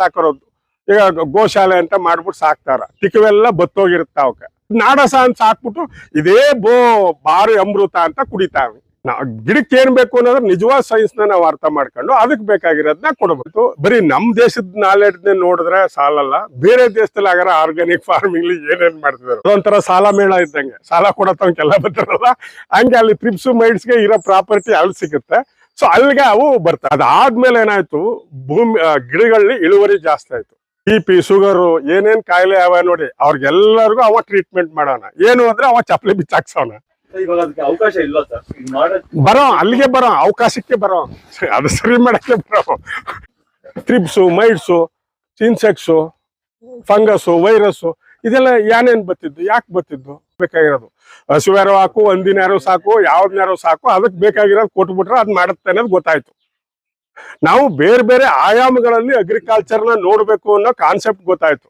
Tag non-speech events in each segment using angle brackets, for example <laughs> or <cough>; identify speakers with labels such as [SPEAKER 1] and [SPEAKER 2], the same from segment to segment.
[SPEAKER 1] ಸಾಕರೋದು. ಈಗ ಗೋಶಾಲೆ ಅಂತ ಮಾಡ್ಬಿಟ್ಟು ಸಾಕ್ತಾರ. ತಿಕ್ಕವೆಲ್ಲ ಬತ್ತೋಗಿರುತ್ತ ಅವಕ್ಕೆ. ನಾಡಸ ಅಂತ ಸಾಕ್ಬಿಟ್ಟು ಇದೇ ಬೋ ಬಾರಿ ಅಮೃತ ಅಂತ ಕುಡಿತಾವೆ. ನಾವು ಗಿಡಕ್ಕೆ ಏನ್ ಬೇಕು ಅನ್ನೋದ್ರ ನಿಜವಾದ ಸೈನ್ಸ್ನ ನಾವು ಅರ್ಥ ಮಾಡ್ಕೊಂಡು ಅದಕ್ಕೆ ಬೇಕಾಗಿರೋದನ್ನ ಕೊಡಬೇಕು. ಬರೀ ನಮ್ ದೇಶದ ನಾಲೆಡ್ಜ್ ನೋಡಿದ್ರೆ ಸಾಲಲ್ಲ. ಬೇರೆ ದೇಶದಲ್ಲಿ ಆಗರ ಆರ್ಗಾನಿಕ್ ಫಾರ್ಮಿಂಗ್ ಏನೇನ್ ಮಾಡ್ತಿದ್ರು. ಅದೊಂಥರ ಸಾಲ ಮೇಳ ಇದ್ದಂಗೆ. ಸಾಲ ಕೊಡತ್ತವಂಕೆಲ್ಲ ಬರ್ತಾರಲ್ಲ. ಹಂಗೆ ಅಲ್ಲಿ ಟ್ರಿಪ್ಸ್ ಮೈಂಡ್ಸ್ಗೆ ಇರೋ ಪ್ರಾಪರ್ಟಿ ಅಲ್ಲಿ ಸಿಗುತ್ತೆ. ಸೊ ಅಲ್ಲಿಗೆ ಅವು ಬರ್ತವೆ ಅದಾದ್ಮೇಲೆ ಏನಾಯ್ತು? ಭೂಮಿ ಗಿಡಗಳಲ್ಲಿ ಇಳುವರಿ ಜಾಸ್ತಿ ಆಯ್ತು. ಬಿ ಪಿ ಶುಗರು ಏನೇನ್ ಕಾಯಿಲೆ ಅವ ನೋಡಿ ಅವ್ರಿಗೆಲ್ಲರಿಗೂ ಅವ ಟ್ರೀಟ್ಮೆಂಟ್ ಮಾಡೋಣ. ಏನು ಅಂದ್ರೆ ಅವ ಚಪ್ಪಲಿ ಬಿಚ್ಚಾಕ್ಸೋಣ.
[SPEAKER 2] ಅವಕಾಶ ಇಲ್ಲ ಸರ್?
[SPEAKER 1] ಬರೋ ಅಲ್ಲಿಗೆ ಬರೋ ಅವಕಾಶಕ್ಕೆ ಬರೋ. ಅದು ಸರಿ ಮಾಡಕ್ಕೆ ಬರೋ. Thrips mites insects fungus virus ಇದೆಲ್ಲ ಏನೇನ್ ಬತ್ತಿದ್ದು ಯಾಕೆ ಬತ್ತಿದ್ದು ಬೇಕಾಗಿರೋದು. ಹಸುವ್ಯಾರೋ ಹಾಕು ಒಂದಿನಾರೋ ಸಾಕು ಯಾವ್ದನ್ಯಾರೋ ಸಾಕು ಅದಕ್ಕೆ ಬೇಕಾಗಿರೋದು ಕೊಟ್ಬಿಟ್ರೆ ಅದ್ ಮಾಡುತ್ತೆ ಅನ್ನೋದು ಗೊತ್ತಾಯ್ತು. ನಾವು ಬೇರೆ ಬೇರೆ ಆಯಾಮಗಳಲ್ಲಿ ಅಗ್ರಿಕಲ್ಚರ್ನ ನೋಡ್ಬೇಕು ಅನ್ನೋ ಕಾನ್ಸೆಪ್ಟ್ ಗೊತ್ತಾಯ್ತು.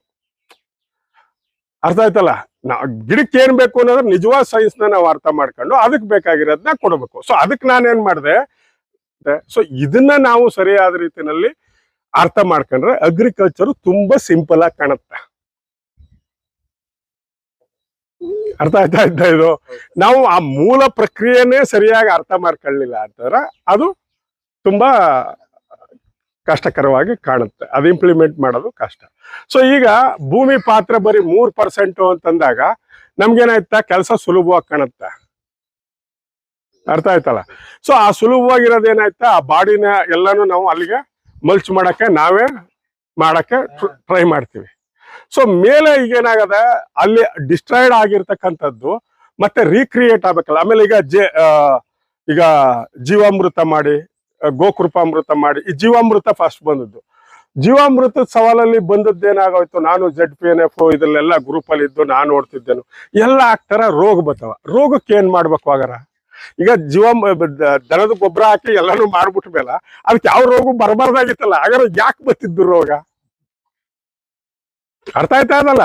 [SPEAKER 1] ಅರ್ಥ ಆಯ್ತಲ್ಲ? ನಾ ಗಿಡಕ್ಕೆ ಏನ್ ಬೇಕು ಅನ್ನೋದ್ರ ನಿಜವಾದ ಸೈನ್ಸ್ನ ನಾವು ಅರ್ಥ ಮಾಡ್ಕೊಂಡು ಅದಕ್ಕೆ ಬೇಕಾಗಿರೋದನ್ನ ಕೊಡಬೇಕು. ಸೊ ಅದಕ್ಕೆ ನಾನೇನ್ ಮಾಡಿದೆ? ಸೊ ಇದನ್ನ ನಾವು ಸರಿಯಾದ ರೀತಿಯಲ್ಲಿ ಅರ್ಥ ಮಾಡ್ಕೊಂಡ್ರೆ ಅಗ್ರಿಕಲ್ಚರ್ ತುಂಬಾ ಸಿಂಪಲ್ ಆಗಿ ಕಾಣುತ್ತೆ. ಅರ್ಥ ಆಯ್ತಾ ಇದ್ದ ಇದು? ನಾವು ಆ ಮೂಲ ಪ್ರಕ್ರಿಯೆನೇ ಸರಿಯಾಗಿ ಅರ್ಥ ಮಾಡ್ಕೊಳ್ಳಿಲ್ಲ ಅಂತಂದ್ರೆ ಅದು ತುಂಬಾ ಕಷ್ಟಕರವಾಗಿ ಕಾಣುತ್ತೆ. ಅದು ಇಂಪ್ಲಿಮೆಂಟ್ ಮಾಡೋದು ಕಷ್ಟ. ಸೊ ಈಗ ಭೂಮಿ ಪಾತ್ರ ಬರೀ ಮೂರ್ ಪರ್ಸೆಂಟು ಅಂತಂದಾಗ ನಮ್ಗೇನಾಯ್ತ? ಕೆಲಸ ಸುಲಭವಾಗಿ ಕಾಣುತ್ತೆ. ಅರ್ಥ ಆಯ್ತಲ್ಲ? ಸೊ ಆ ಸುಲಭವಾಗಿರೋದು ಏನಾಯ್ತ? ಆ ಬಾಡಿನ ಎಲ್ಲಾನು ನಾವು ಅಲ್ಲಿಗೆ ಮಲ್ಚ್ ಮಾಡಕ್ಕೆ ನಾವೇ ಮಾಡಕ್ಕೆ ಟ್ರೈ ಮಾಡ್ತೀವಿ. ಸೊ ಮೇಲೆ ಈಗ ಏನಾಗದ ಅಲ್ಲಿ ಡಿಸ್ಟ್ರಾಯ್ಡ್ ಆಗಿರ್ತಕ್ಕಂಥದ್ದು, ಮತ್ತೆ ರೀಕ್ರಿಯೇಟ್ ಆಗ್ಬೇಕಲ್ಲ. ಆಮೇಲೆ ಈಗ ಜೆ ಈಗ ಜೀವಾಮೃತ ಮಾಡಿ ಗೋಕೃಪಾಮೃತ ಮಾಡಿ, ಈ ಜೀವಾಮೃತ ಫಸ್ಟ್ ಬಂದದ್ದು. ಜೀವಾಮೃತದ ಸವಾಲಲ್ಲಿ ಬಂದದ್ದು ಏನಾಗೋಯ್ತು ನಾನು ಜೆಡ್ ಪಿ ಎನ್ ಎಫ್ ಇದರಲ್ಲೆಲ್ಲ ಗ್ರೂಪ್ ಅಲ್ಲಿ ಇದ್ದು ನಾನು ನೋಡ್ತಿದ್ದೇನು. ಎಲ್ಲ ಆಗ್ತಾರ ರೋಗ ಬತ್ತವ. ರೋಗಕ್ಕೆ ಏನ್ ಮಾಡ್ಬೇಕು ಆಗರ ಈಗ ಜೀವ ದನದ ಗೊಬ್ಬರ ಹಾಕಿ ಎಲ್ಲಾನು ಮಾಡ್ಬಿಟ್ಮೇಲ ಅದಕ್ಕೆ ಯಾವ ರೋಗ ಬರಬಾರ್ದಾಗಿತ್ತಲ್ಲ. ಆಗರ ಯಾಕೆ ಬತ್ತಿದ್ದು ರೋಗ? ಅರ್ಥ ಆಯ್ತಾ ಅದಲ್ಲ?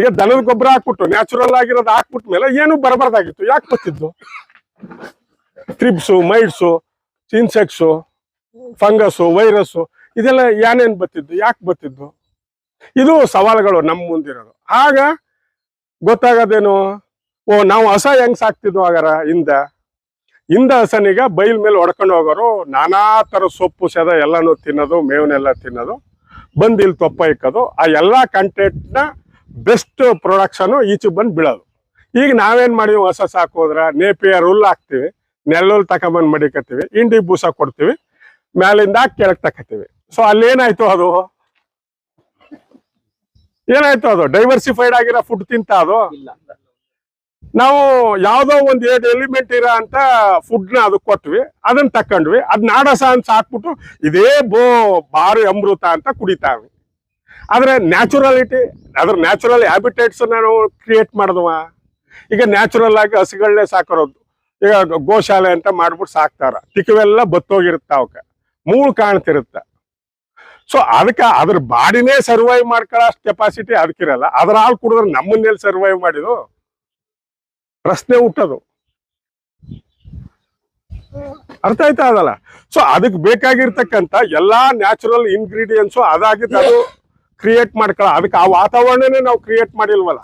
[SPEAKER 1] ಈಗ ದನದ ಗೊಬ್ಬರ ಹಾಕ್ಬಿಟ್ಟು ನ್ಯಾಚುರಲ್ ಆಗಿರೋದು ಹಾಕ್ಬಿಟ್ಟ ಮೇಲೆ ಏನು ಬರಬಾರ್ದಾಗಿತ್ತು? ಯಾಕೆ ಬತ್ತಿದ್ದು thrips mites insects fungus virus ಇದೆಲ್ಲ ಏನೇನು ಬತ್ತಿದ್ದು ಯಾಕೆ ಬತ್ತಿದ್ದು ಇದು ಸವಾಲುಗಳು ನಮ್ಮ ಮುಂದಿರೋದು. ಆಗ ಗೊತ್ತಾಗೋದೇನು? ಓ ನಾವು ಹಸ ಹೆಂಗ್ ಸಾಕ್ತಿದ್ವು ಆಗರ ಹಿಂದ. ಹಿಂದ ಹಸನಿಗ ಬೈಲ್ ಮೇಲೆ ಹೊಡ್ಕೊಂಡು ಹೋಗೋರು ನಾನಾ ತರ ಸೊಪ್ಪು ಸೆದ ಎಲ್ಲಾನು ತಿನ್ನೋದು ಮೇವನ್ನೆಲ್ಲ ತಿನ್ನೋದು. ಬಂದು ಇಲ್ಲಿ ತೊಪ್ಪ ಇಕ್ಕೋದು, ಆ ಎಲ್ಲ ಕಂಟೆಂಟ್ನ ಬೆಸ್ಟ್ ಪ್ರೊಡಕ್ಷನ್ ಈಚೆ ಬಂದು ಬೀಳೋದು. ಈಗ ನಾವೇನು ಮಾಡಿವಿ ಹೊಸ ಸಾಕೋದ್ರ ನೇಪಿಯರ್ ಹುಲ್ಲು ಹಾಕ್ತಿವಿ, ನೆಲ್ಲುಲ್ ತಕೊಂಬಂದ್ ಮಡಿಕತ್ತೀವಿ ಇಂಡಿ ಬೂಸ ಕೊಡ್ತೀವಿ, ಮ್ಯಾಲಿಂದ ಕೆಳಗೆ ತಕತ್ತೀವಿ. ಸೊ ಅಲ್ಲಿ ಏನಾಯ್ತು ಅದು? ಏನಾಯ್ತು ಅದು? ಡೈವರ್ಸಿಫೈಡ್ ಆಗಿರೋ ಫುಡ್ ತಿಂತ ಅದು? ನಾವು ಯಾವ್ದೋ ಒಂದ್ ಎರಡು ಎಲಿಮೆಂಟ್ ಇರೋ ಅಂತ ಫುಡ್ನ ಅದು ಕೊಟ್ವಿ ಅದನ್ನ ತಕೊಂಡ್ವಿ, ಅದ್ ನಾಡಸ ಅಂತ ಸಾಕ್ಬಿಟ್ಟು ಇದೇ ಬೋ ಬಾರಿ ಅಮೃತ ಅಂತ ಕುಡಿತಾವೆ ಆದ್ರೆ ನ್ಯಾಚುರಾಲಿಟಿ, ಅದ್ರ ನ್ಯಾಚುರಲ್ ಹ್ಯಾಬಿಟೇಟ್ಸ್ ನಾವು ಕ್ರಿಯೇಟ್ ಮಾಡಿದ್ವ. ಈಗ ನ್ಯಾಚುರಲ್ ಆಗಿ ಹಸುಗಳನ್ನೇ ಸಾಕಿರೋದು. ಈಗ ಗೋಶಾಲೆ ಅಂತ ಮಾಡ್ಬಿಟ್ಟು ಸಾಕ್ತಾರ. ತಿಕ್ಕವೆಲ್ಲ ಬತ್ತೋಗಿರುತ್ತೆ ಅವಕ ಮೂಳು ಕಾಣ್ತಿರುತ್ತ. ಸೊ ಅದಕ್ಕೆ ಅದ್ರ ಬಾಡಿನೇ ಸರ್ವೈವ್ ಮಾಡ್ಕೊಳ್ಳೋ ಕೆಪಾಸಿಟಿ ಅದಕ್ಕಿರಲ್ಲ. ಅದ್ರ ಹಾಲು ಕುಡಿದ್ರೆ ನಮ್ಮನ್ನೆಲ್ಲಿ ಸರ್ವೈವ್ ಮಾಡಿದು ಪ್ರಶ್ನೆ ಹುಟ್ಟೋದು. ಅರ್ಥ ಆಯ್ತಾ ಅದಲ್ಲ? ಸೊ ಅದಕ್ಕೆ ಬೇಕಾಗಿರ್ತಕ್ಕಂಥ ಎಲ್ಲಾ ನ್ಯಾಚುರಲ್ ಇಂಗ್ರೀಡಿಯೆಂಟ್ಸು ಅದಾಗಿದ್ದು ಅದು ಕ್ರಿಯೇಟ್ ಮಾಡ್ಕೊಳ್ಳ ಅದಕ್ಕೆ ಆ ವಾತಾವರಣನೇ ನಾವು ಕ್ರಿಯೇಟ್ ಮಾಡಿಲ್ವಲ್ಲ?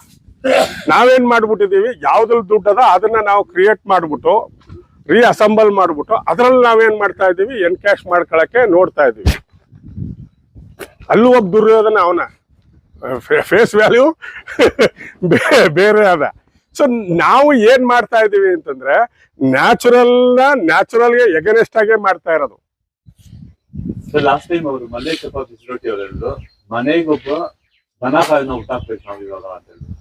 [SPEAKER 1] ನಾವೇನ್ ಮಾಡ್ಬಿಟ್ಟಿದೀವಿ ಯಾವ್ದ್ರಲ್ಲಿ ದುಡ್ಡದ ಅದನ್ನ ನಾವು ಕ್ರಿಯೇಟ್ ಮಾಡ್ಬಿಟ್ಟು ರೀ ಅಸೆಂಬಲ್ ಮಾಡ್ಬಿಟ್ಟು, ಅದ್ರಲ್ಲಿ ನಾವೇನ್ ಮಾಡ್ತಾ ಇದೀವಿ ಎನ್ಕ್ಯಾಶ್ ಮಾಡ್ಕೊಳಕ್ಕೆ ನೋಡ್ತಾ ಇದೀವಿ ಅಲ್ಲೂ ಒಬ್ಬ ದುರ್ಯೋಧನ ಅವನ. ಫೇಸ್ <laughs> ವ್ಯಾಲ್ಯೂ ಬೇರೆ ಅದ. ಸೊ ನಾವು ಏನ್ ಮಾಡ್ತಾ ಇದೀವಿ ಅಂತಂದ್ರೆ ನ್ಯಾಚುರಲ್ ನ್ಯಾಚುರಲ್ಗೆ ಎಗನೆಸ್ಟ್ ಆಗೇ ಮಾಡ್ತಾ ಇರೋದು.
[SPEAKER 2] ಲಾಸ್ಟ್ ಟೈಮ್ ಅವರು ಮನೆ ಫೆಸಿಲಿಟಿ ಅವ್ರು ಹೇಳಿದ್ರು ಮನೆಗೊಬ್ಬ ದನ ಕಾಯಿನ ಹುಟ್ಟಾಕ್ಬೇಕು ನಾವು ಇವಾಗ ಅಂತ ಹೇಳಿದ್ರು.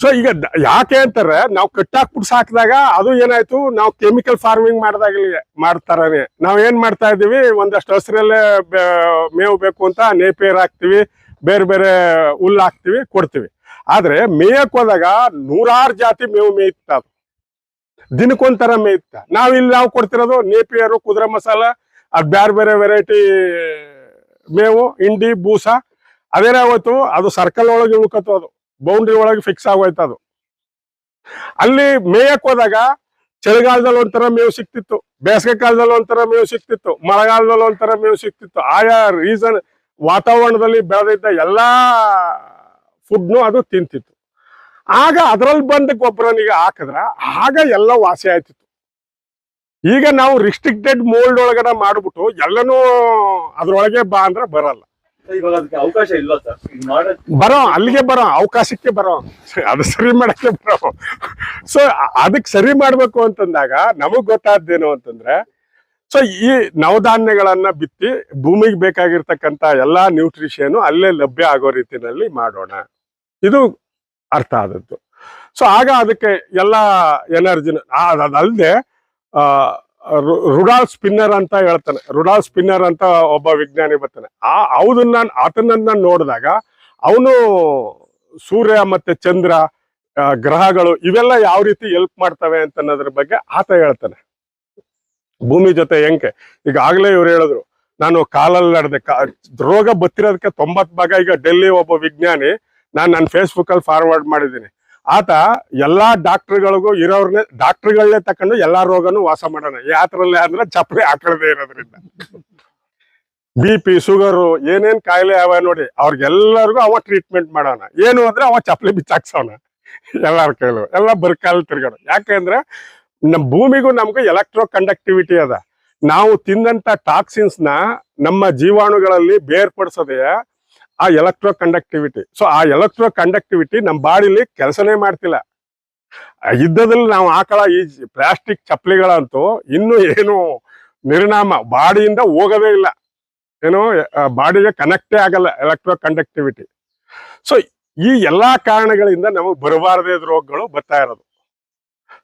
[SPEAKER 1] ಸೊ ಈಗ ಯಾಕೆ ಅಂತಾರೆ ನಾವು ಕಟ್ಟಾಕ್ಬಿಟ್ಟು ಸಾಕಿದಾಗ ಅದು ಏನಾಯ್ತು ನಾವು ಕೆಮಿಕಲ್ ಫಾರ್ಮಿಂಗ್ ಮಾಡಿದಾಗಲಿ ಮಾಡ್ತಾರನೆ. ನಾವ್ ಏನ್ ಮಾಡ್ತಾ ಇದೀವಿ ಒಂದಷ್ಟು ಹಸಿರಲ್ಲೇ ಮೇವು ಬೇಕು ಅಂತ ನೇಪೇರ್ ಹಾಕ್ತಿವಿ ಬೇರೆ ಬೇರೆ ಹುಲ್ಲು ಹಾಕ್ತಿವಿ ಕೊಡ್ತೀವಿ. ಆದ್ರೆ ಮೇಯಕ್ ಹೋದಾಗ ನೂರಾರು ಜಾತಿ ಮೇವು ಮೇಯ್ತ ಅದು. ದಿನಕ್ಕೊಂಥರ ಮೇಯ್ತ ನಾವ್ ಇಲ್ಲಿ ನಾವು ಕೊಡ್ತಿರೋದು ನೇಪಿಯರು, ಕುದುರೆ ಮಸಾಲ ಅದು ಬೇರೆ ಬೇರೆ ವೆರೈಟಿ ಮೇವು ಇಂಡಿ ಬೂಸ. ಅದೇನಾಗೋಯ್ತು ಅದು ಸರ್ಕಲ್ ಒಳಗೆ ಉಳ್ಕತ್ತು ಅದು. ಬೌಂಡ್ರಿ ಒಳಗೆ ಫಿಕ್ಸ್ ಆಗೋಯ್ತು ಅದು. ಅಲ್ಲಿ ಮೇಯಕ್ ಹೋದಾಗ ಚಳಿಗಾಲದಲ್ಲಿ ಒಂಥರ ಮೇವು ಸಿಕ್ತಿತ್ತು. ಬೇಸಿಗೆ ಕಾಲದಲ್ಲಿ ಒಂಥರ ಮೇವು ಸಿಕ್ತಿತ್ತು. ಮಳೆಗಾಲದಲ್ಲಿ ಒಂಥರ ಮೇವು ಸಿಕ್ತಿತ್ತು. ಆಯಾ ರೀಸನ್ ವಾತಾವರಣದಲ್ಲಿ ಬೆಳೆದಿದ್ದ ಎಲ್ಲಾ ಫುಡ್ನು ಅದು ತಿಂತಿತ್ತು. ಆಗ ಅದ್ರಲ್ಲಿ ಬಂದ ಗೊಬ್ಬರನಿಗೆ ಹಾಕಿದ್ರ ಆಗ ಎಲ್ಲ ವಾಸಿ ಆಯ್ತಿತ್ತು. ಈಗ ನಾವು ರಿಸ್ಟ್ರಿಕ್ಟೆಡ್ ಮೋಲ್ಡ್ ಒಳಗಡೆ ಮಾಡ್ಬಿಟ್ಟು ಎಲ್ಲನೂ ಅದ್ರೊಳಗೆ ಬಾ ಅಂದ್ರೆ ಬರಲ್ಲ.
[SPEAKER 2] ಅವಕಾಶ ಇಲ್ಲ ಸರ್?
[SPEAKER 1] ಬರೋ ಅಲ್ಲಿಗೆ ಬರೋ ಅವಕಾಶಕ್ಕೆ ಬರೋ ಅದು ಸರಿ ಮಾಡಕ್ಕೆ ಬರೋ. ಸೊ ಅದಕ್ಕೆ ಸರಿ ಮಾಡ್ಬೇಕು ಅಂತಂದಾಗ ನಮಗ್ ಗೊತ್ತಾದ್ದೇನು ಅಂತಂದ್ರೆ ಸೊ ಈ ನವಧಾನ್ಯಗಳನ್ನ ಬಿತ್ತಿ ಭೂಮಿಗೆ ಬೇಕಾಗಿರ್ತಕ್ಕಂತ ಎಲ್ಲಾ ನ್ಯೂಟ್ರಿಷನ್ ಅಲ್ಲೇ ಲಭ್ಯ ಆಗೋ ರೀತಿನಲ್ಲಿ ಮಾಡೋಣ. ಇದು ಅರ್ಥ ಆದದ್ದು. ಸೊ ಆಗ ಅದಕ್ಕೆ ಎಲ್ಲ ಎನರ್ಜಿನ ಅದಲ್ಲದೆ ರುಡಾಲ್ ಸ್ಪಿನ್ನರ್ ಅಂತ ಹೇಳ್ತಾನೆ. ರುಡಾಲ್ ಸ್ಪಿನ್ನರ್ ಅಂತ ಒಬ್ಬ ವಿಜ್ಞಾನಿ ಬರ್ತಾನೆ. ಆ ಅವದನ್ನ ಆತನನ್ನ ನೋಡಿದಾಗ ಅವನು ಸೂರ್ಯ ಮತ್ತೆ ಚಂದ್ರ ಗ್ರಹಗಳು ಇವೆಲ್ಲ ಯಾವ ರೀತಿ ಹೆಲ್ಪ್ ಮಾಡ್ತವೆ ಅಂತ ಅನ್ನೋದ್ರ ಬಗ್ಗೆ ಆತ ಹೇಳ್ತಾನೆ. ಭೂಮಿ ಜೊತೆ ಹೆಂಗೆ? ಈಗ ಇವ್ರು ಹೇಳಿದ್ರು, ನಾನು ಕಾಲಲ್ಲಿ ನಡೆದೆ. ರೋಗ ಬತ್ತಿರೋದಕ್ಕೆ ತೊಂಬತ್ ಭಾಗ. ಈಗ ಡೆಲ್ಲಿ ಒಬ್ಬ ವಿಜ್ಞಾನಿ ನಾನು ನನ್ನ ಫೇಸ್ಬುಕ್ ಅಲ್ಲಿ ಫಾರ್ವರ್ಡ್ ಮಾಡಿದ್ದೀನಿ. ಆತ ಎಲ್ಲಾ ಡಾಕ್ಟರ್ಗಳಿಗೂ ಇರೋರ್ನೇ ಡಾಕ್ಟರ್ಗಳನ್ನೇ ತಕೊಂಡು ಎಲ್ಲಾ ರೋಗನೂ ವಾಸ ಮಾಡೋಣ. ಯಾತ್ರಲ್ಲೇ ಅಂದ್ರೆ ಚಪ್ಪಲಿ ಹಾಕಳದೇ ಇರೋದ್ರಿಂದ. ಬಿ ಪಿ ಶುಗರು ಏನೇನ್ ಕಾಯಿಲೆ ಅವ ನೋಡಿ, ಅವ್ರಿಗೆಲ್ಲರಿಗೂ ಅವ ಟ್ರೀಟ್ಮೆಂಟ್ ಮಾಡೋಣ. ಏನು ಅಂದ್ರೆ ಅವ ಚಪ್ಪಲಿ ಬಿಚ್ಚಾಕ್ಸೋಣ. ಎಲ್ಲಾರ ಕೈಲೂ, ಎಲ್ಲ ಬರ್ಕಾಲ ತಿರ್ಗೋಣ. ಯಾಕೆಂದ್ರೆ ನಮ್ಮ ಭೂಮಿಗೂ ನಮ್ಗೂ ಎಲೆಕ್ಟ್ರೋ ಕಂಡಕ್ಟಿವಿಟಿ ಅದ. ನಾವು ತಿಂದಂತ ಟಾಕ್ಸಿನ್ಸ್ನ ನಮ್ಮ ಜೀವಾಣುಗಳಲ್ಲಿ ಬೇರ್ಪಡಿಸೋದೇ ಆ ಎಲೆಕ್ಟ್ರೋ ಕಂಡಕ್ಟಿವಿಟಿ ಸೊ ಆ ಎಲೆಕ್ಟ್ರೋ ಕಂಡಕ್ಟಿವಿಟಿ ನಮ್ಮ ಬಾಡಿಲಿ ಕೆಲಸನೇ ಮಾಡ್ತಿಲ್ಲ. ಯುದ್ಧದಲ್ಲಿ ನಾವು ಹಾಕಳ ಈ ಪ್ಲಾಸ್ಟಿಕ್ ಚಪ್ಪಲಿಗಳಂತೂ ಇನ್ನು ಏನು ನಿರ್ಣಾಮ ಬಾಡಿಯಿಂದ ಹೋಗೋದೇ ಇಲ್ಲ. ಏನು ಬಾಡಿಗೆ ಕನೆಕ್ಟೇ ಆಗಲ್ಲ ಎಲೆಕ್ಟ್ರೋ ಕಂಡಕ್ಟಿವಿಟಿ ಸೊ ಈ ಎಲ್ಲಾ ಕಾರಣಗಳಿಂದ ನಮಗೆ ಬರಬಾರದೇ ರೋಗಗಳು ಬರ್ತಾ ಇರೋದು.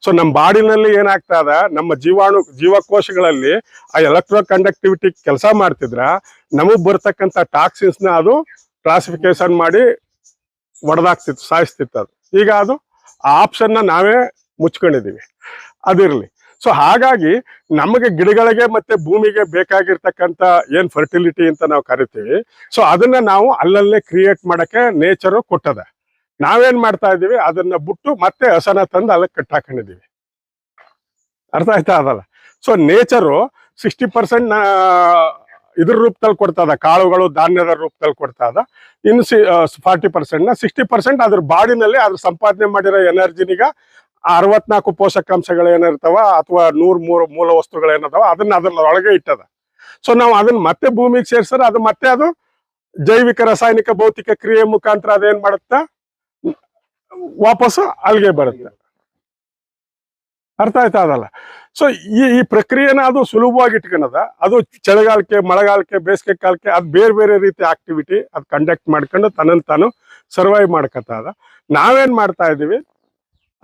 [SPEAKER 1] ಸೊ ನಮ್ಮ ಬಾಡಿನಲ್ಲಿ ಏನಾಗ್ತಾ ಇದೆ, ನಮ್ಮ ಜೀವಾಣು, ಜೀವಕೋಶಗಳಲ್ಲಿ ಆ ಎಲೆಕ್ಟ್ರೋ ಕಂಡಕ್ಟಿವಿಟಿ ಕೆಲಸ ಮಾಡ್ತಿದ್ರ, ನಮಗ್ ಬರ್ತಕ್ಕಂಥ ಟಾಕ್ಸಿನ್ಸ್ನ ಅದು ಕ್ಲಾಸಿಫಿಕೇಶನ್ ಮಾಡಿ ಒಡೆದಾಕ್ತಿತ್ತು, ಸಾಯಿಸ್ತಿತ್ತು ಅದು. ಈಗ ಅದು ಆ ಆಪ್ಷನ್ನ ನಾವೇ ಮುಚ್ಕೊಂಡಿದ್ದೀವಿ ಅದಿರಲಿ. ಸೊ ಹಾಗಾಗಿ ನಮಗೆ ಗಿಡಗಳಿಗೆ ಮತ್ತೆ ಭೂಮಿಗೆ ಬೇಕಾಗಿರ್ತಕ್ಕಂಥ ಏನು ಫರ್ಟಿಲಿಟಿ ಅಂತ ನಾವು ಕರಿತೀವಿ ಸೊ ಅದನ್ನ ನಾವು ಅಲ್ಲಲ್ಲೇ ಕ್ರಿಯೇಟ್ ಮಾಡಕ್ಕೆ ನೇಚರು ಕೊಟ್ಟದ. ನಾವೇನ್ ಮಾಡ್ತಾ ಇದೀವಿ ಅದನ್ನ ಬಿಟ್ಟು ಮತ್ತೆ ಹಸನ ತಂದು ಅಲ್ಲಿಗೆ ಕಟ್ಟಾಕೊಂಡಿದ್ದೀವಿ ಅರ್ಥ ಆಯ್ತಾ ಅದಲ್ಲ? ಸೊ ನೇಚರು ಸಿಕ್ಸ್ಟಿ ಪರ್ಸೆಂಟ್ ಇದ್ರ ರೂಪದಲ್ಲಿ ಕೊಡ್ತದ ಕಾಳುಗಳು ಧಾನ್ಯದ ರೂಪದಲ್ಲಿ ಇನ್ ಇನ್ನು ಫಾರ್ಟಿ ಪರ್ಸೆಂಟ್ನ ಸಿಕ್ಸ್ಟಿ ಪರ್ಸೆಂಟ್ ಅದ್ರ ಬಾಡಿನಲ್ಲಿ ಅದ್ರ ಸಂಪಾದನೆ ಮಾಡಿರೋ ಎನರ್ಜಿನಿಗ ಅರವತ್ನಾಲ್ಕು ಪೋಷಕಾಂಶಗಳು ಏನಿರ್ತಾವ ಅಥವಾ ನೂರ್ ಮೂರು ಮೂಲ ವಸ್ತುಗಳು ಏನದಾವ ಅದನ್ನ ಅದ್ರೊಳಗೆ ಇಟ್ಟದ. ಸೊ ನಾವು ಅದನ್ನ ಮತ್ತೆ ಭೂಮಿಗೆ ಸೇರ್ಸಿದ್ರೆ ಅದು ಮತ್ತೆ ಅದು ಜೈವಿಕ, ರಾಸಾಯನಿಕ, ಭೌತಿಕ ಕ್ರಿಯೆ ಮುಖಾಂತರ ಅದೇನ್ ಮಾಡುತ್ತ? ವಾಪಸ್ ಅಲ್ಲಿಗೆ ಬರುತ್ತೆ. ಅರ್ಥ ಆಯ್ತಾ ಅದಲ್ಲ? ಸೊ ಈ ಈ ಪ್ರಕ್ರಿಯೆನ ಅದು ಸುಲಭವಾಗಿ ಇಟ್ಕೊಳದ ಅದು ಚಳಿಗಾಲಕ್ಕೆ, ಮಳೆಗಾಲಕ್ಕೆ, ಬೇಸಿಗೆ ಕಾಲಕ್ಕೆ ಅದು ಬೇರೆ ಬೇರೆ ರೀತಿ ಆಕ್ಟಿವಿಟಿ ಅದು ಕಂಡಕ್ಟ್ ಮಾಡ್ಕೊಂಡು ತನ್ನನ್ನು ತಾನು ಸರ್ವೈವ್ ಮಾಡ್ಕೊತದ ನಾವೇನ್ ಮಾಡ್ತಾ ಇದೀವಿ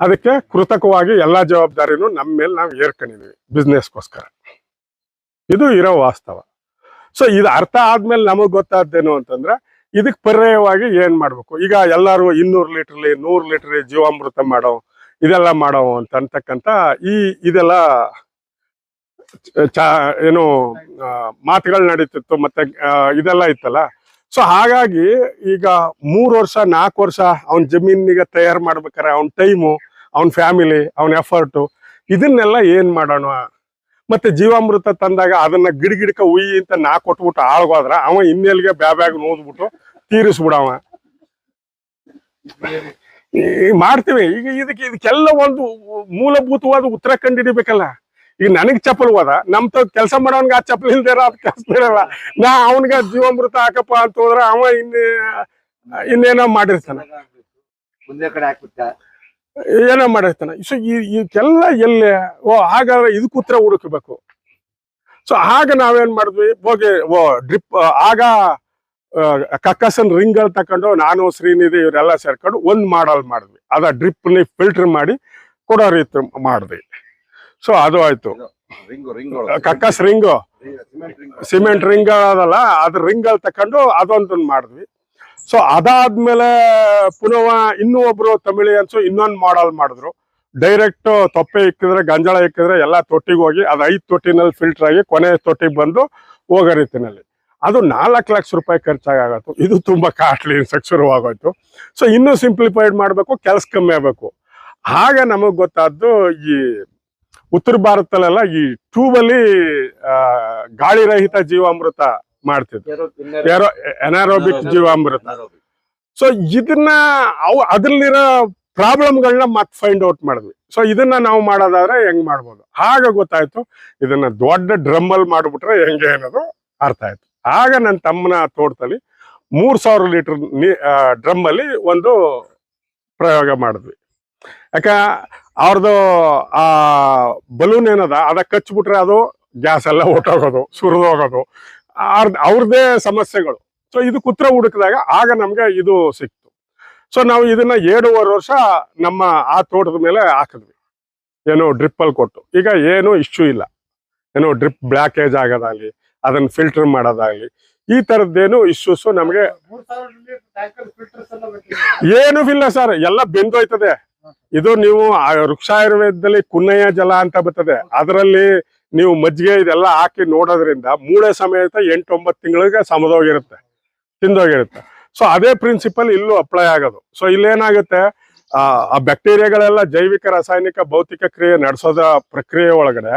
[SPEAKER 1] ಅದಕ್ಕೆ ಕೃತಕವಾಗಿ ಎಲ್ಲಾ ಜವಾಬ್ದಾರಿನೂ ನಮ್ಮ ಮೇಲೆ ನಾವು ಏರ್ಕೊಂಡಿದೀವಿ ಬಿಸ್ನೆಸ್ಗೋಸ್ಕರ ಇದು ಇರೋ ವಾಸ್ತವ. ಸೊ ಇದು ಅರ್ಥ ಆದ್ಮೇಲೆ ನಮಗ್ ಗೊತ್ತಾದ್ದೇನು ಅಂತಂದ್ರೆ ಇದಕ್ಕೆ ಪರ್ಯಾಯವಾಗಿ ಏನ್ ಮಾಡ್ಬೇಕು? ಈಗ ಎಲ್ಲಾರು ಇನ್ನೂರು ಲೀಟರ್ಲಿ ನೂರು ಲೀಟರ್ ಜೀವಾಮೃತ ಮಾಡೋ ಇದೆಲ್ಲ ಮಾಡೋ ಅಂತ ಅಂತಕ್ಕಂತ ಈ ಇದೆಲ್ಲ ಏನು ಮಾತುಗಳು ನಡೀತಿತ್ತು ಮತ್ತೆ ಇದೆಲ್ಲ ಇತ್ತಲ್ಲ. ಸೊ ಹಾಗಾಗಿ ಈಗ ಮೂರು ವರ್ಷ, ನಾಲ್ಕು ವರ್ಷ ಅವನ್ ಜಮೀನಿಗೆ ತಯಾರು ಮಾಡ್ಬೇಕಾರೆ ಅವನ್ ಟೈಮು ಅವನ್ ಫ್ಯಾಮಿಲಿ ಅವನ್ ಎಫರ್ಟು ಇದನ್ನೆಲ್ಲ ಏನ್ ಮಾಡೋಣ? ಮತ್ತೆ ಜೀವಾಮೃತ ತಂದಾಗ ಅದನ್ನ ಗಿಡ ಗಿಡಕ ಉಯ್ಯಿ ಅಂತ ನಾ ಕೊಟ್ಬಿಟ್ಟು ಆಳ್ಗೋದ್ರ, ಅವ ಇನ್ನೆಲ್ಗೆ ಬ್ಯಾಬ್ಯಾಗ್ ನೋದ್ಬಿಟ್ಟು ತೀರಿಸ್ಬಿಡವ. ಮಾಡ್ತೀವಿ. ಈಗ ಇದಕ್ಕೆ ಇದಕ್ಕೆಲ್ಲ ಒಂದು ಮೂಲಭೂತವಾದ ಉತ್ತರ ಕಂಡಿಡಿಬೇಕಲ್ಲ. ಈಗ ನನಗ್ ಚಪ್ಪಲ್ ಹೋದ ನಮ್ ತ ಕೆಲಸ ಮಾಡೋನ್ಗೆ ಆ ಚಪ್ಪಲ್ ಇಲ್ದೇ ಅದ್ ಕೆಲಸ ಇರಲ್ಲ ನಾ ಅವನ್ಗ ಜೀವಾಮೃತ ಹಾಕಪ್ಪ ಅಂತ ಹೋದ್ರೆ ಅವ ಇನ್ನ ಇನ್ನೇನೋ ಮಾಡಿರ್ತಾನ.
[SPEAKER 3] ಮುಂದೆ ಕಡೆ ಹಾಕ್ಬಿಟ್ಟ.
[SPEAKER 1] ಏನೋ ಮಾಡಿರ್ತಾನ. ಸೊ ಇದಕ್ಕೆಲ್ಲ ಎಲ್ಲ ಓ ಹಾಗಾದ್ರೆ ಇದಕ್ಕೆ ಉತ್ತರ ಹುಡುಕಬೇಕು. ಸೊ ಆಗ ನಾವೇನ್ ಮಾಡಿದ್ವಿ ಹೋಗಿ ಓ ಡ್ರಿಪ್ ಆಗ ಕಕ್ಕಸನ್ ರಿಂಗ್ಗಳು ತಕೊಂಡು ನಾನು ಶ್ರೀನಿಧಿ ಇವರೆಲ್ಲ ಸೇರ್ಕೊಂಡು ಒಂದು ಮಾಡಲ್ ಮಾಡಿದ್ವಿ. ಅದ ಡ್ರಿಪ್ ನಿ ಫಿಲ್ಟರ್ ಮಾಡಿ ಕೊಡೋ ರೀತಿ ಮಾಡಿದ್ವಿ. ಸೊ ಅದು ಆಯ್ತು.
[SPEAKER 3] ರಿಂಗು ರಿಂಗ್
[SPEAKER 1] ಕಕ್ಕಸ್ ರಿಂಗು.
[SPEAKER 3] ಸಿಮೆಂಟ್ ರಿಂಗ್
[SPEAKER 1] ರಿಂಗ್ ಅದಲ್ಲ ಅದ್ರ ಅಲ್ಲಿ ತಕೊಂಡು ಅದೊಂದು ಮಾಡಿದ್ವಿ. ಸೊ ಅದಾದ್ಮೇಲೆ ಪುನಃ ಇನ್ನೂ ಒಬ್ರು ತಮಿಳಿಯನ್ಸು ಇನ್ನೊಂದು ಮಾಡಲ್ ಮಾಡಿದ್ರು. ಡೈರೆಕ್ಟ್ ತೊಪ್ಪೆ ಇಕ್ಕಿದ್ರೆ ಗಂಜಾಳ ಇಕ್ಕಿದ್ರೆ ಎಲ್ಲ ತೊಟ್ಟಿಗೆ ಹೋಗಿ ಅದು ಐದು ತೊಟ್ಟಿನಲ್ಲಿ ಫಿಲ್ಟರ್ ಆಗಿ ಕೊನೆ ತೊಟ್ಟಿಗೆ ಬಂದು ಹೋಗೋ ರೀತಿನಲ್ಲಿ. ಅದು ನಾಲ್ಕು ಲಕ್ಷ ರೂಪಾಯಿ ಖರ್ಚಾಗತ್ತು. ಇದು ತುಂಬಾ ಕಾಸ್ಟ್ಲಿ ಅನ್ಸಕ್ ಶುರುವಾಗೋಯ್ತು. ಸೊ ಇನ್ನೂ ಸಿಂಪ್ಲಿಫೈಡ್ ಮಾಡಬೇಕು ಕೆಲಸ ಕಮ್ಮಿ ಆಗಬೇಕು. ಆಗ ನಮಗೆ ಗೊತ್ತಾದ್ದು ಈ ಉತ್ತರ ಭಾರತದಲ್ಲೆಲ್ಲ ಈ ಟ್ಯೂಬಲ್ಲಿ ಗಾಳಿ ರಹಿತ ಜೀವಾಮೃತ ಮಾಡ್ತಿದ್ರು. ಎನಾರೋಬಿಕ್ ಜೀವಾಮೃತ. ಸೊ ಇದನ್ನ ಅವು ಅದ್ರಲ್ಲಿರೋ ಪ್ರಾಬ್ಲಮ್ಗಳನ್ನ ಮತ್ತೆ ಫೈಂಡ್ ಔಟ್ ಮಾಡಿದ್ವಿ. ಸೊ ಇದನ್ನ ನಾವು ಮಾಡೋದಾದ್ರೆ ಹೆಂಗ್ ಮಾಡ್ಬೋದು? ಆಗ ಗೊತ್ತಾಯ್ತು ಇದನ್ನ ದೊಡ್ಡ ಡ್ರಮ್ ಅಲ್ಲಿ ಮಾಡ್ಬಿಟ್ರೆ ಹೆಂಗೆ ಅನ್ನೋದು ಅರ್ಥ ಆಯ್ತು. ಆಗ ನನ್ನ ತಮ್ಮನ ತೋಟದಲ್ಲಿ ಮೂರ್ ಸಾವಿರ ಲೀಟರ್ ನೀ ಡ್ರಮ್ ಅಲ್ಲಿ ಒಂದು ಪ್ರಯೋಗ ಮಾಡಿದ್ವಿ. ಯಾಕ ಅವ್ರದ್ದು ಆ, ಬಲೂನ್ ಏನದ, ಅದ ಕಚ್ಬಿಟ್ರೆ ಅದು ಗ್ಯಾಸ್ ಎಲ್ಲ ಹೊಟ್ಟೋಗೋದು ಸುರಿದೋಗೋದು ಅವ್ರದ್ದೇ ಸಮಸ್ಯೆಗಳು. ಸೊ ಇದು ಕುತ್ರ ಹುಡುಕಿದಾಗ ಆಗ ನಮಗೆ ಇದು ಸಿಕ್ತು. ಸೊ ನಾವು ಇದನ್ನ ಏಳುವರೆ ವರ್ಷ ನಮ್ಮ ಆ ತೋಟದ ಮೇಲೆ ಹಾಕಿದ್ವಿ. ಏನು ಡ್ರಿಪ್ ಅಲ್ಲಿ ಕೊಟ್ಟು. ಈಗ ಏನು ಇಶ್ಯೂ ಇಲ್ಲ. ಏನು ಡ್ರಿಪ್ ಬ್ಲಾಕೇಜ್ ಆಗೋದಾಗ್ಲಿ ಅದನ್ನ ಫಿಲ್ಟರ್ ಮಾಡೋದಾಗ್ಲಿ. ಈ ತರದ್ದೇನು ಇಶ್ಯೂಸ್ ನಮಗೆ ಏನು ಇಲ್ಲ ಸರ್ ಎಲ್ಲ ಬೆಂದೋಯ್ತದೆ ಇದು ನೀವು ವೃಕ್ಷಾಯುರ್ವೇದದಲ್ಲಿ ಕುನ್ನಯ್ಯ ಜಲ ಅಂತ ಬರ್ತದೆ. ಅದರಲ್ಲಿ ನೀವು ಮಜ್ಜಿಗೆ ಇದೆಲ್ಲ ಹಾಕಿ ನೋಡೋದ್ರಿಂದ ಮೂಳೆ ಸಮೇತ ಎಂಟು ಒಂಬತ್ತು ತಿಂಗಳಿಗೆ ಸಮದೋಗಿರುತ್ತೆ, ತಿಂದೋಗಿರುತ್ತೆ. ಸೊ ಅದೇ ಪ್ರಿನ್ಸಿಪಲ್ ಇಲ್ಲೂ ಅಪ್ಲೈ ಆಗೋದು. ಸೊ ಇಲ್ಲೇನಾಗುತ್ತೆ? ಆ ಬ್ಯಾಕ್ಟೀರಿಯಾಗಳೆಲ್ಲ ಜೈವಿಕ, ರಾಸಾಯನಿಕ, ಭೌತಿಕ ಕ್ರಿಯೆ ನಡೆಸೋದ ಪ್ರಕ್ರಿಯೆ ಒಳಗಡೆ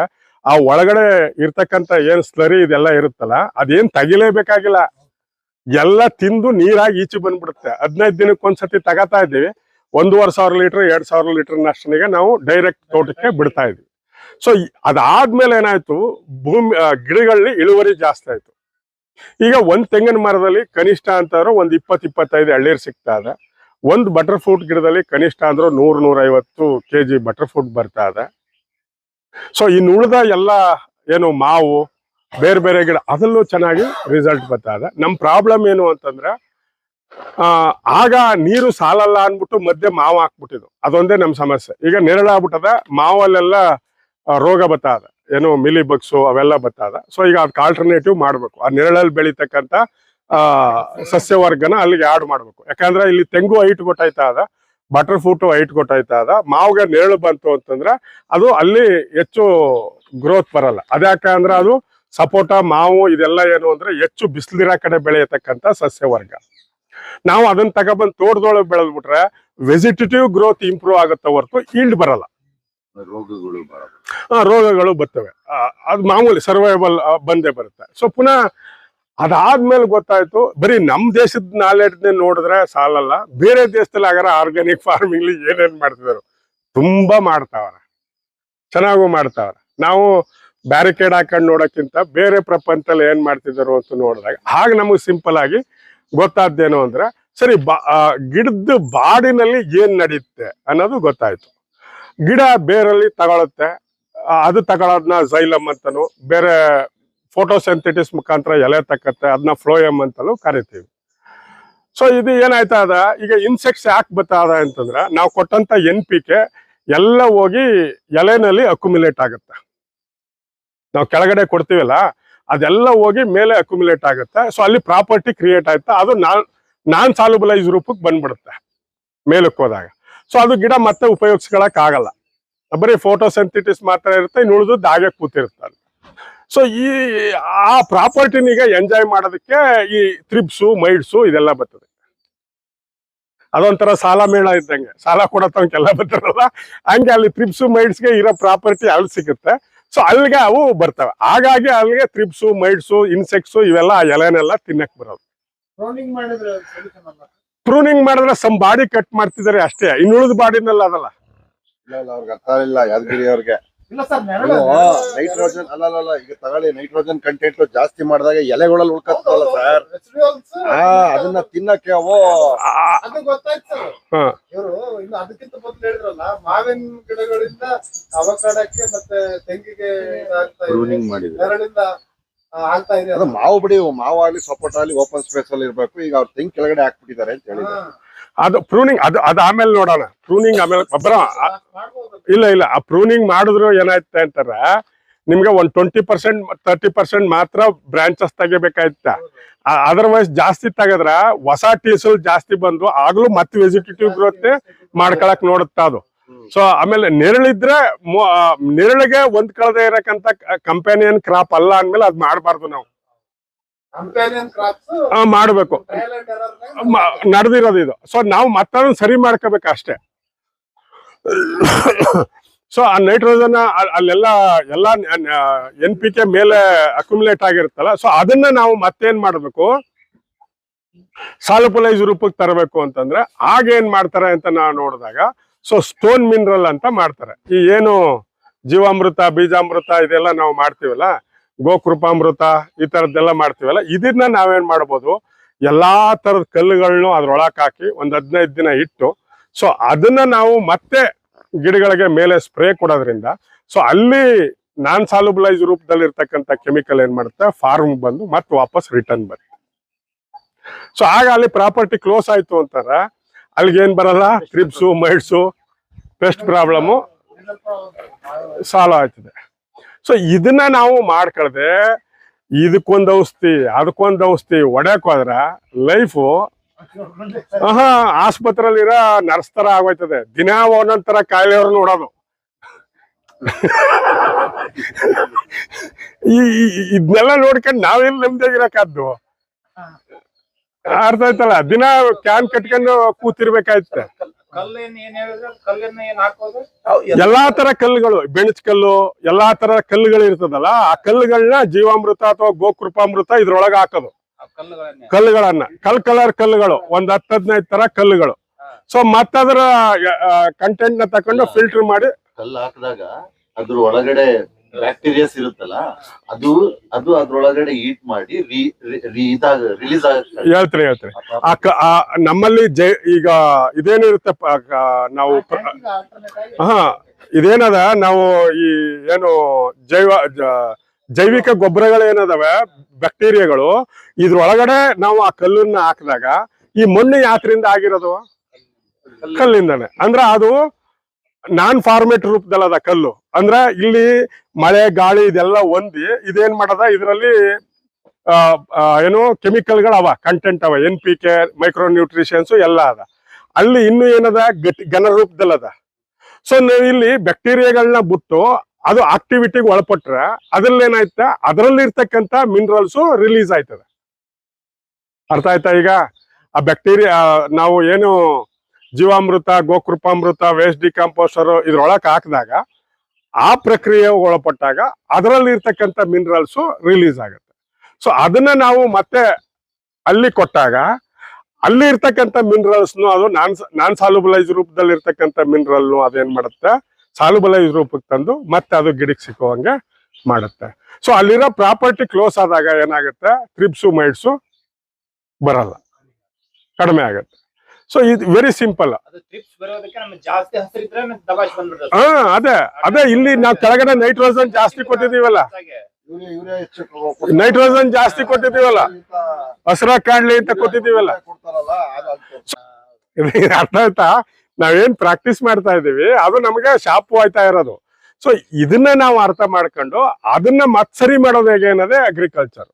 [SPEAKER 1] ಆ ಒಳಗಡೆ ಇರ್ತಕ್ಕಂತ ಏನ್ ಸ್ಲರಿ ಇದೆಲ್ಲ ಇರುತ್ತಲ್ಲ, ಅದೇನ್ ತೆಗಿಲೇಬೇಕಾಗಿಲ್ಲ. ಎಲ್ಲ ತಿಂದು ನೀರಾಗಿ ಈಚೆ ಬಂದ್ಬಿಡುತ್ತೆ. ಹದಿನೈದು ದಿನಕ್ಕೆ ಒಂದ್ಸತಿ ತಗೋತಾ ಇದ್ದೀವಿ. ಒಂದೂವರೆ ಸಾವಿರ ಲೀಟರ್, ಎರಡ್ ಸಾವಿರ ಲೀಟರ್ ನಷ್ಟನಿಗೆ ನಾವು ಡೈರೆಕ್ಟ್ ತೋಟಕ್ಕೆ ಬಿಡ್ತಾ ಇದ್ವಿ ಸೊ ಅದಾದ್ಮೇಲೆ ಏನಾಯ್ತು, ಭೂಮಿ ಗಿಡಗಳಲ್ಲಿ ಇಳುವರಿ ಜಾಸ್ತಿ ಆಯ್ತು. ಈಗ ಒಂದ್ ತೆಂಗಿನ ಮರದಲ್ಲಿ ಕನಿಷ್ಠ ಅಂತಂದ್ರೆ ಒಂದ್ ಇಪ್ಪತ್ ಇಪ್ಪತ್ತೈದು ಎಳ್ಳೀರ್ ಸಿಗ್ತಾ ಇದೆ. ಒಂದ್ ಬಟರ್ ಫ್ರೂಟ್ ಗಿಡದಲ್ಲಿ ಕನಿಷ್ಠ ಅಂದ್ರೆ ನೂರ್, ನೂರೈವತ್ತು ಕೆ ಜಿ ಬಟರ್ ಫ್ರೂಟ್ ಬರ್ತಾ ಇದೆ. ಸೊ ಇನ್ನು ಉಳಿದ ಎಲ್ಲ ಏನು ಮಾವು, ಬೇರೆ ಬೇರೆ ಗಿಡ, ಅದಲ್ಲೂ ಚೆನ್ನಾಗಿ ರಿಸಲ್ಟ್ ಬರ್ತಾ ಇದೆ. ನಮ್ ಪ್ರಾಬ್ಲಮ್ ಏನು ಅಂತಂದ್ರೆ ಆಗ ನೀರು ಸಾಲಲ್ಲ ಅಂದ್ಬಿಟ್ಟು ಮಧ್ಯೆ ಮಾವು ಹಾಕ್ಬಿಟ್ಟಿದ್ದು. ಅದೊಂದೇ ನಮ್ ಸಮಸ್ಯೆ. ಈಗ ನೆರಳಾಗ್ಬಿಟ್ಟದ, ಮಾವಲ್ಲೆಲ್ಲ ರೋಗ ಬರ್ತಾ ಇದೆ. ಏನು ಮಿಲಿ ಬಗ್ಸು, ಅವೆಲ್ಲ ಬರ್ತಾ ಇದೆ. ಸೊ ಈಗ ಅದಕ್ಕೆ ಆಲ್ಟರ್ನೇಟಿವ್ ಮಾಡಬೇಕು. ಆ ನೆರಳಲ್ಲಿ ಬೆಳೀತಕ್ಕಂಥ ಸಸ್ಯವರ್ಗನ ಅಲ್ಲಿಗೆ ಆಡ್ ಮಾಡಬೇಕು. ಯಾಕಂದ್ರೆ ಇಲ್ಲಿ ತೆಂಗು ಹೈಟ್ ಗೊತ್ತಾಯ್ತಾ ಅದ ಬಟರ್ ಫ್ರೂಟ್ ಹೈಟ್ ಗೊತ್ತಾಯ್ತಾ ಅದ ಮಾವಿಗೆ ನೆರಳು ಬಂತು ಅಂತಂದ್ರೆ ಅದು ಅಲ್ಲಿ ಹೆಚ್ಚು ಗ್ರೋತ್ ಬರಲ್ಲ. ಅದ್ಯಾಕೆ ಅಂದ್ರೆ ಅದು ಸಪೋಟ ಮಾವು ಇದೆಲ್ಲ ಏನು ಅಂದ್ರೆ ಹೆಚ್ಚು ಬಿಸಿಲಿರೋ ಕಡೆ ಬೆಳೆಯತಕ್ಕಂಥ ಸಸ್ಯವರ್ಗ ನಾವು ಅದನ್ನ ತಗೊಬಂದು ತೋಟದೊಳಗೆ ಬೆಳೆದ್ಬಿಟ್ರೆ ವೆಜಿಟೇಟಿವ್ ಗ್ರೋತ್ ಇಂಪ್ರೂವ್ ಆಗುತ್ತೆ ಹೊರತು ಈಲ್ಡ್ ಬರಲ್ಲ.
[SPEAKER 3] ರೋಗಗಳು
[SPEAKER 1] ರೋಗಗಳು ಬರ್ತವೆ. ಅದು ಮಾಮೂಲಿ ಸರ್ವೈವಲ್ ಬಂದೇ ಬರುತ್ತೆ. ಸೊ ಪುನಃ ಅದಾದ್ಮೇಲೆ ಗೊತ್ತಾಯ್ತು, ಬರೀ ನಮ್ಮ ದೇಶದ ನಾಲೆಡ್ನೆ ನೋಡಿದ್ರೆ ಸಾಲಲ್ಲ, ಬೇರೆ ದೇಶದಲ್ಲಿ ಆಗಾರ ಆರ್ಗ್ಯಾನಿಕ್ ಫಾರ್ಮಿಂಗ್ ಏನೇನ್ ಮಾಡ್ತಿದ್ರು ತುಂಬಾ ಮಾಡ್ತಾವ್ರ. ಚೆನ್ನಾಗೂ ಮಾಡ್ತಾವ್ರ. ನಾವು ಬ್ಯಾರಿಕೇಡ್ ಹಾಕೊಂಡು ನೋಡೋಕ್ಕಿಂತ ಬೇರೆ ಪ್ರಪಂಚದಲ್ಲಿ ಏನ್ ಮಾಡ್ತಿದ್ರು ಅಂತ ನೋಡಿದಾಗ, ಹಾಗ ನಮಗೆ ಸಿಂಪಲ್ ಆಗಿ ಗೊತ್ತಾದ್ದೇನು ಅಂದ್ರೆ, ಸರಿ ಗಿಡದ ಬಾಡಿನಲ್ಲಿ ಏನ್ ನಡೆಯುತ್ತೆ ಅನ್ನೋದು ಗೊತ್ತಾಯ್ತು. ಗಿಡ ಬೇರಲ್ಲಿ ತಗೊಳತ್ತೆ ಅದು ತಗೊಳ್ಳೋದನ್ನ ಜೈಲಮ್ ಅಂತನು, ಬೇರೆ ಫೋಟೋಸೆಂಥೆಟಿಸ್ ಮುಖಾಂತರ ಎಲೆ ತಕ್ಕತ್ತೆ ಅದನ್ನ ಫ್ಲೋಯಮ್ ಅಂತಲೂ ಕರಿತೀವಿ. ಸೊ ಇದು ಏನಾಯ್ತಾ ಅದ? ಈಗ ಇನ್ಸೆಕ್ಟ್ಸ್ ಯಾಕೆ ಬತ್ತಾದ ಅಂತಂದ್ರೆ ನಾವು ಕೊಟ್ಟಂತ ಎನ್ ಪಿ ಕೆ ಎಲ್ಲ ಹೋಗಿ ಎಲೆನಲ್ಲಿ ಅಕ್ಯುಮಿಲೇಟ್ ಆಗುತ್ತೆ. ನಾವು ಕೆಳಗಡೆ ಕೊಡ್ತೀವಲ್ಲ, ಅದೆಲ್ಲ ಹೋಗಿ ಮೇಲೆ ಅಕ್ಯುಮಿಲೇಟ್ ಆಗುತ್ತೆ. ಸೊ ಅಲ್ಲಿ ಪ್ರಾಪರ್ಟಿ ಕ್ರಿಯೇಟ್ ಆಯ್ತಾ? ಅದು ನಾನ್ ನಾನ್ ಸಾಲ್ಯುಬಲೈಸ್ ರೂಪಕ್ಕೆ ಬಂದ್ಬಿಡುತ್ತೆ ಮೇಲಕ್ಕೆ ಹೋದಾಗ. ಸೊ ಅದು ಗಿಡ ಮತ್ತೆ ಉಪಯೋಗಿಸ್ಕೊಳಕ್ ಆಗಲ್ಲ. ಬರೀ ಫೋಟೋಸೆಂಥಿಟಿಸ್ ಮಾತ್ರ ಇರುತ್ತೆ, ಇನ್ನು ಉಳಿದು ಹಾಗೆ ಕೂತಿರುತ್ತೆ ಅಲ್ಲಿ ಸೊ ಈ ಆ ಪ್ರಾಪರ್ಟಿನ ಈಗ ಎಂಜಾಯ್ ಮಾಡೋದಕ್ಕೆ ಈ ತ್ರಿಪ್ಸು ಮೈಡ್ಸು ಇದೆಲ್ಲ ಬರ್ತದೆ. ಅದೊಂಥರ ಸಾಲ ಮೇಳ ಇದ್ದಂಗೆ. ಸಾಲ ಕೊಡತ್ತವಂಕೆಲ್ಲ ಬರ್ತಾರಲ್ಲ? ಹಂಗೆ ಅಲ್ಲಿ ತ್ರಿಪ್ಸು ಮೈಡ್ಸ್ಗೆ ಇರೋ ಪ್ರಾಪರ್ಟಿ ಅಲ್ಲಿ ಸಿಗುತ್ತೆ. ಸೊ ಅಲ್ಲಿಗೆ ಅವು ಬರ್ತವೆ. ಹಾಗಾಗಿ ಅಲ್ಲಿಗೆ ತ್ರಿಪ್ಸು ಮೈಡ್ಸು ಇನ್ಸೆಕ್ಟ್ಸು ಇವೆಲ್ಲ ಆ ಎಲೆನೆಲ್ಲ ತಿನ್ನಕ್ ಬರೋದು.
[SPEAKER 4] ಮಾಡಿದ್ರೆ solution ಅಲ್ಲ.
[SPEAKER 1] ಪ್ರೂನಿಂಗ್ ಮಾಡಿದ್ರೆ ಸಮ್ ಬಾಡಿ ಕಟ್ ಮಾಡ್ತಿದ್ದಾರೆ ಅಷ್ಟೇ. ಇನ್ನುಳಿದ ಬಾಡಿನಲ್ಲ ಅದಲ್ಲ.
[SPEAKER 3] ಇಲ್ಲ ಇಲ್ಲ ಅವ್ರಿಗೆ ಅರ್ಥ ಇಲ್ಲ ಯಾದಗಿರಿ ಅವ್ರಿಗೆ ನೈಟ್ರೋಜನ್ ಅಲ್ಲ ಅಲ್ಲ, ಈಗ ತಗೊಳ್ಳಿ ನೈಟ್ರೋಜನ್ ಕಂಟೆಂಟ್ ಜಾಸ್ತಿ ಮಾಡಿದಾಗ ಎಲೆಗಳಲ್ಲಿ ಉಳ್ಕತ್ತಲ್ಲ ಸರ್ ಆ ಅದನ್ನ ತಿನ್ನಕ್ಕೆ ಅವು.
[SPEAKER 4] ಅದು ಗೊತ್ತಾಯ್ತು ಸರ್.
[SPEAKER 1] ಹಾ.
[SPEAKER 4] ಇವರು ಇನ್ನು ಅದಕ್ಕಿಂತ ಮೊದಲು ಹೇಳಿದ್ರಲ್ಲ ಮಾವಿನ ಗಿಡಗಳಿಂದ ಅವಕಾಡಕ್ಕೆ ಮತ್ತೆ ತೆಂಗಿಗೆ ಇದಾಗ್ತಾ
[SPEAKER 3] ಮಾಡಿದ್ರು.
[SPEAKER 4] ನೆರಳಿಂದ ಆಗ್ತಾ ಇದೆ
[SPEAKER 3] ಅದು ಮಾವು ಬಿಡಿ ಮಾವು ಆಗ್ಲಿ ಸಪೋಟ ಆಗ್ಲಿ ಓಪನ್ ಸ್ಪೇಸ್ ಅಲ್ಲಿ ಇರ್ಬೇಕು. ಈಗ ಅವ್ರ ತೆಂಗ್ ಕೆಳಗಡೆ ಹಾಕ್ಬಿಟ್ಟಿದ್ದಾರೆ ಅಂತ ಹೇಳಿದ್ರು.
[SPEAKER 4] ಹಾ.
[SPEAKER 1] ಅದು ಪ್ರೂನಿಂಗ್ ಅದು ಅದು ಆಮೇಲೆ ನೋಡೋಣ. ಪ್ರೂನಿಂಗ್ ಆಮೇಲೆ
[SPEAKER 4] ಗೊಬ್ಬರ
[SPEAKER 1] ಇಲ್ಲ ಇಲ್ಲ, ಆ ಪ್ರೂನಿಂಗ್ ಮಾಡಿದ್ರು ಏನಾಯ್ತ ಅಂತಾರೆ, ನಿಮ್ಗೆ ಒಂದ್ ಟ್ವೆಂಟಿ ಪರ್ಸೆಂಟ್ ತರ್ಟಿ ಪರ್ಸೆಂಟ್ ಮಾತ್ರ ಬ್ರಾಂಚಸ್ ತೆಗಿಬೇಕಾಯ್ತ. ಅದರ್ವೈಸ್ ಜಾಸ್ತಿ ತೆಗೆದ್ರ ಹೊಸ ಟೀಸಲ್ ಜಾಸ್ತಿ ಬಂದು ಆಗ್ಲೂ ಮತ್ತೆ ವೆಜಿಟೇಟಿವ್ ಗ್ರೋತ್ ಮಾಡ್ಕೊಳಕ್ ನೋಡುತ್ತಾ ಅದು. ಸೊ ಆಮೇಲೆ ನೆರಳಿದ್ರೆ ನೆರಳಿಗೆ ಒಂದ್ ಕಳದೆ ಇರಕ್ಕಂತ ಕಂಪೆನಿಯನ್ ಕ್ರಾಪ್ ಅಲ್ಲ ಅಂದ್ಮೇಲೆ ಅದ್ ಮಾಡಬಾರ್ದು ನಾವು. ಮಾಡ್ಬೇಕು. ನಡೆದಿರೋದು ಇದು. ಸೊ ನಾವು ಮತ್ತೊಂದು ಸರಿ ಮಾಡ್ಕೋಬೇಕು ಅಷ್ಟೇ. ಸೊ ಆ ನೈಟ್ರೋಜನ್ ಅಲ್ಲೆಲ್ಲ ಎಲ್ಲ ಎನ್ ಪಿ ಕೆ ಮೇಲೆ ಅಕ್ಯುಮುಲೇಟ್ ಆಗಿರುತ್ತಲ್ಲ ಸೊ ಅದನ್ನ ನಾವು ಮತ್ತೇನ್ ಮಾಡಬೇಕು? ಸಾಲುಪಲೈಸ್ ರೂಪಕ್ಕೆ ತರಬೇಕು ಅಂತಂದ್ರೆ ಆಗ ಏನ್ ಮಾಡ್ತಾರೆ ಅಂತ ನಾವು ನೋಡಿದಾಗ ಸೊ ಸ್ಟೋನ್ ಮಿನರಲ್ ಅಂತ ಮಾಡ್ತಾರೆ. ಈ ಏನು ಜೀವಾಮೃತ ಬೀಜಾಮೃತ ಇದೆಲ್ಲ ನಾವು ಮಾಡ್ತೀವಲ್ಲ ಗೋಕೃಪಾಮೃತ ಈ ತರದ್ದೆಲ್ಲ ಮಾಡ್ತೀವಲ್ಲ ಇದನ್ನ ನಾವೇನ್ ಮಾಡ್ಬೋದು ಎಲ್ಲಾ ತರದ ಕಲ್ಲುಗಳನ್ನು ಅದ್ರೊಳಕ್ ಹಾಕಿ ಒಂದ್ ಹದಿನೈದು ದಿನ ಇಟ್ಟು ಸೊ ಅದನ್ನ ನಾವು ಮತ್ತೆ ಗಿಡಗಳಿಗೆ ಮೇಲೆ ಸ್ಪ್ರೇ ಕೊಡೋದ್ರಿಂದ ಸೊ ಅಲ್ಲಿ ನಾನ್ ಸಾಲುಬಲೈಸ್ ರೂಪದಲ್ಲಿ ಇರ್ತಕ್ಕಂಥ ಕೆಮಿಕಲ್ ಏನ್ ಮಾಡುತ್ತೆ ಫಾರ್ಮ್ ಬಂದು ಮತ್ತೆ ವಾಪಸ್ ರಿಟರ್ನ್ ಬರುತ್ತೆ ಸೊ ಆಗ ಅಲ್ಲಿ ಪ್ರಾಪರ್ಟಿ ಕ್ಲೋಸ್ ಆಯ್ತು ಅಂತಾರ ಅಲ್ಲಿಗೆ ಏನ್ ಬರಲ್ಲ ಕ್ರಿಪ್ಸು ಮೈಡ್ಸು ಪೆಸ್ಟ್ ಪ್ರಾಬ್ಲಮ್ ಸಾಲ್ವ್ ಆಯ್ತದೆ. ಸೊ ಇದನ್ನ ನಾವು ಮಾಡ್ಕೊಳ್ದೆ ಇದಕ್ಕೊಂದು ಔಷಧಿ ಅದಕ್ಕೊಂದು ಔಷಧಿ ಹೊಡ್ಯಕ್ ಹೋದ್ರ ಲೈಫು ಆಹಾ ಆಸ್ಪತ್ರೆಯಲ್ಲಿರೋ ನರ್ಸ್ ತರ ಆಗೋಯ್ತದೆ. ದಿನ ಒಂದೊಂದರ ಕಾಯಿಲೆಯವ್ರು ನೋಡೋದು. ಈ ಈ- ಇದನ್ನೆಲ್ಲ ನೋಡ್ಕೊಂಡು ನಾವೆಲ್ಲಿ ನೆಮ್ಮದಿಯಾಗಿರಕ್ಕಾದ್ದು ಅರ್ಥ ಆಯ್ತಲ್ಲ? ದಿನ ಕ್ಯಾನ್ ಕಟ್ಕೊಂಡು ಕೂತಿರ್ಬೇಕಾಯ್ತೆ
[SPEAKER 5] ಕಲ್ಲೇನ್ ಏನ್ ಹೇಳಿದ್ರೆ? ಕಲ್ಲನ್ನ ಏನ್ ಹಾಕೋದು?
[SPEAKER 1] ಎಲ್ಲಾ ತರ ಕಲ್ಲುಗಳು ಬೆಣಚ್ ಕಲ್ಲು ಎಲ್ಲಾ ತರ ಕಲ್ಲುಗಳು ಇರ್ತದಲ್ಲ ಆ ಕಲ್ಲುಗಳನ್ನ ಜೀವಾಮೃತ ಅಥವಾ ಗೋಕೃಪಾಮೃತ ಇದ್ರೊಳಗ ಹಾಕೋದು.
[SPEAKER 5] ಆ ಕಲ್ಲುಗಳನ್ನೇ?
[SPEAKER 1] ಕಲ್ಲುಗಳನ್ನ ಕಲ್ ಕಲರ್ ಕಲ್ಲುಗಳು ಒಂದ್ ಹತ್ತು ಹದಿನೈದು ತರ ಕಲ್ಲುಗಳು. ಸೊ ಮತ್ತದ್ರ ಕಂಟೆಂಟ್ನ ತಕೊಂಡು ಫಿಲ್ಟರ್ ಮಾಡಿ
[SPEAKER 6] ಕಲ್ಲು ಹಾಕಿದಾಗ ಅದ್ರ ಒಳಗಡೆ ಬ್ಯಾಕ್ಟೀರಿಯಾಸ್ ಇರುತ್ತಲ್ಲ ಅದು ಅದು ಅದ್ರೊಳಗಡೆ ಈಟ್ ಮಾಡಿ ರಿಲೀಸ್ ಆಗುತ್ತೆ
[SPEAKER 1] ಹೇಳ್ತಾರೆ ಹೇಳ್ತಾರೆ. ನಮ್ಮಲ್ಲಿ ಜೈ ಈಗ ಇದೇನಿರುತ್ತೆ ನಾವು ಹಾ ಇದೇನದ ನಾವು ಈ ಏನು ಜೈವ ಜೈವಿಕ ಗೊಬ್ಬರಗಳು ಏನದಾವೆ ಬ್ಯಾಕ್ಟೀರಿಯಾಗಳು ಇದ್ರೊಳಗಡೆ ನಾವು ಆ ಕಲ್ಲನ್ನ ಹಾಕಿದಾಗ ಈ ಮಣ್ಣು ಯಾತ್ರಿಂದ ಆಗಿರೋದು? ಕಲ್ಲಿಂದಾನೆ. ಅಂದ್ರೆ ಅದು ನಾನ್ ಫಾರ್ಮೇಟ್ ಅದ ಕಲ್ಲು. ಅಂದ್ರೆ ಇಲ್ಲಿ ಮಳೆ, ಗಾಳಿ ಇದೆಲ್ಲ ಹೊಂದಿ ಇದೇನ್ ಮಾಡದ? ಇದರಲ್ಲಿ ಏನು ಕೆಮಿಕಲ್ಗಳು ಅವ ಕಂಟೆಂಟ್ ಅವ N P K micro nutritions ಎಲ್ಲ ಅದ. ಅಲ್ಲಿ ಇನ್ನು ಏನದ? ಗಟ್ಟಿ ಘನ ಅದ. ಸೊ ನಾವು ಇಲ್ಲಿ ಬ್ಯಾಕ್ಟೀರಿಯಾಗಳನ್ನ ಬಿಟ್ಟು ಅದು ಆಕ್ಟಿವಿಟಿಗೆ ಒಳಪಟ್ರೆ ಅದ್ರಲ್ಲಿ ಏನಾಯ್ತ ಅದರಲ್ಲಿ ಇರ್ತಕ್ಕಂಥ ಮಿನರಲ್ಸ್ ರಿಲೀಸ್ ಆಯ್ತದ. ಅರ್ಥ ಆಯ್ತಾ ಈಗ? ಆ ಬ್ಯಾಕ್ಟೀರಿಯಾ ನಾವು ಏನು ಜೀವಾಮೃತ, ಗೋಕೃಪಾಮೃತ ವೇಸ್ಟ್ ಡಿಕಾಂಪೋಸ್ಟರ್ ಇದ್ರೊಳಗೆ ಹಾಕಿದಾಗ ಆ ಪ್ರಕ್ರಿಯೆ ಒಳಪಟ್ಟಾಗ ಅದರಲ್ಲಿ ಇರ್ತಕ್ಕಂಥ ಮಿನರಲ್ಸು ರಿಲೀಸ್ ಆಗುತ್ತೆ. ಸೊ ಅದನ್ನ ನಾವು ಮತ್ತೆ ಅಲ್ಲಿ ಕೊಟ್ಟಾಗ ಅಲ್ಲಿ ಇರ್ತಕ್ಕಂಥ ಮಿನರಲ್ಸ್ನು ಅದು ನಾನ್ ನಾನ್ ಸಾಲುಬಲೈಸ್ ರೂಪದಲ್ಲಿ ಇರ್ತಕ್ಕಂಥ ಮಿನರಲ್ ಅದೇನ್ ಮಾಡುತ್ತೆ? ಸಾಲುಬಲೈಸ್ ರೂಪಕ್ಕೆ ತಂದು ಮತ್ತೆ ಅದು ಗಿಡಕ್ಕೆ ಸಿಕ್ಕುವಂಗೆ ಮಾಡುತ್ತೆ. ಸೊ ಅಲ್ಲಿರೋ ಪ್ರಾಪರ್ಟಿ ಕ್ಲೋಸ್ ಆದಾಗ ಏನಾಗುತ್ತೆ? ಕ್ರಿಪ್ಸು ಮೈಡ್ಸು ಬರಲ್ಲ. ಕಡಿಮೆ ಆಗುತ್ತೆ. ಸೊ ಇದು ವೆರಿ ಸಿಂಪಲ್ ಹಾ ಅದೇ ಅದೇ ಇಲ್ಲಿ ನಾವು ಕೆಳಗಡೆ ನೈಟ್ರೋಜನ್ ಜಾಸ್ತಿ ಕೊಟ್ಟಿದೀವಲ್ಲ. ನೈಟ್ರೋಜನ್ ಜಾಸ್ತಿ ಕೊಟ್ಟಿದೀವಲ್ಲ ಹಸಿರ ಕಾಣ್ಲಿ ಅಂತ ಕೊಟ್ಟಿದೀವಲ್ಲ ಅರ್ಥ ಆಯ್ತಾ? ನಾವೇನ್ ಪ್ರಾಕ್ಟೀಸ್ ಮಾಡ್ತಾ ಇದೀವಿ ಅದು ನಮಗೆ ಶಾಪು ಆಯ್ತಾ ಇರೋದು. ಸೊ ಇದನ್ನ ನಾವು ಅರ್ಥ ಮಾಡ್ಕೊಂಡು ಅದನ್ನ ಮತ್ಸರಿ ಮಾಡೋದು ಹೇಗೆ ಅನ್ನೋದೇ ಅಗ್ರಿಕಲ್ಚರ್